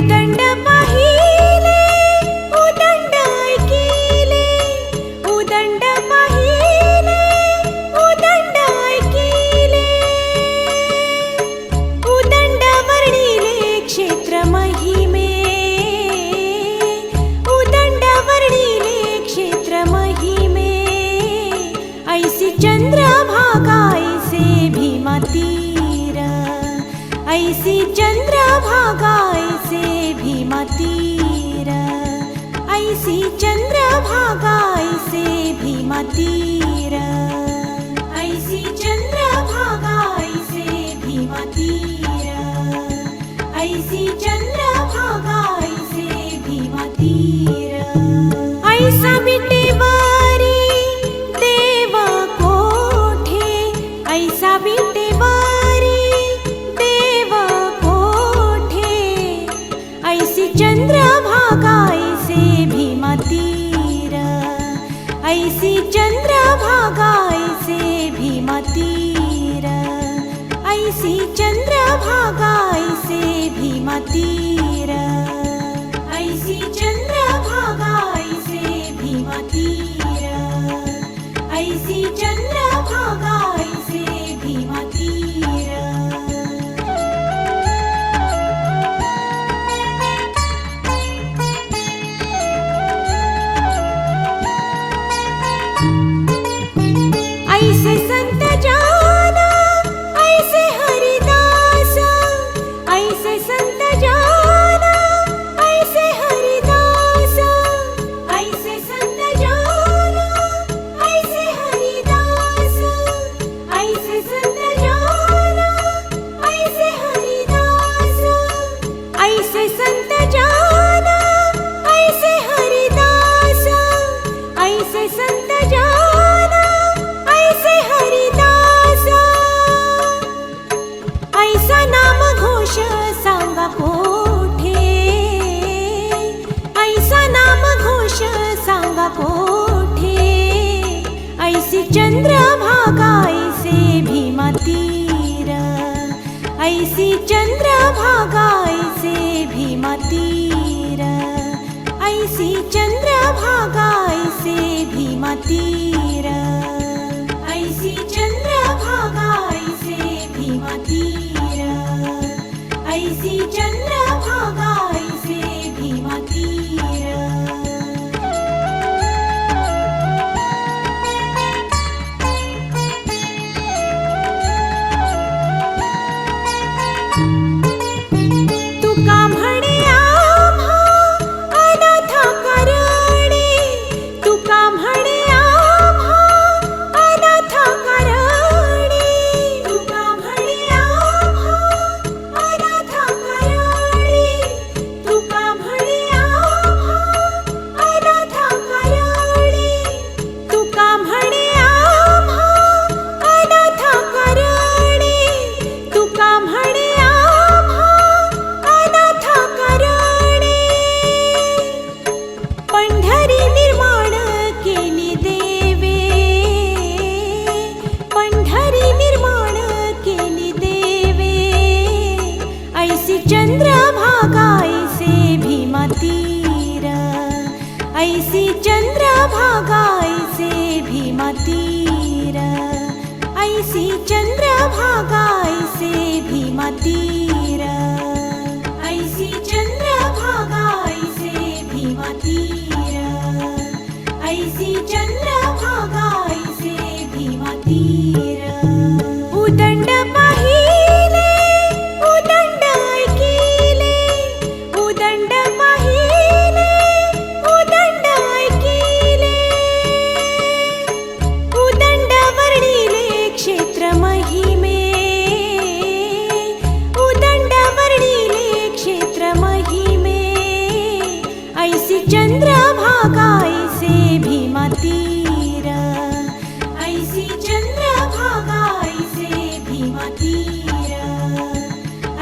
దండ ऐसी चंद्रभागायसे भीमतीर ऐसी चंद्रभागायसे भीमतीर ऐसी चंद्रभागायसे भीमतीर ऐसी चंद्र ऐसी चंद्रभागा ऐसे भीमतीर ऐसी चंद्रभागा ऐसे भीमती चंद्रभागा ऐसे भीमतीर। ऐसी चंद्रभागा ऐसे भीमतीर। ऐसी चंद्रभागा ऐसे भीमतीर। चंद्रभागायचे भीमातीर. ऐसी चंद्रभागायचे भीमातीर. ऐसी चंद्रभागायचे भीमातीर. ऐसी चंद्र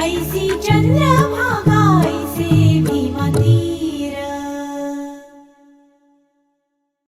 ऐसी चंद्रभागा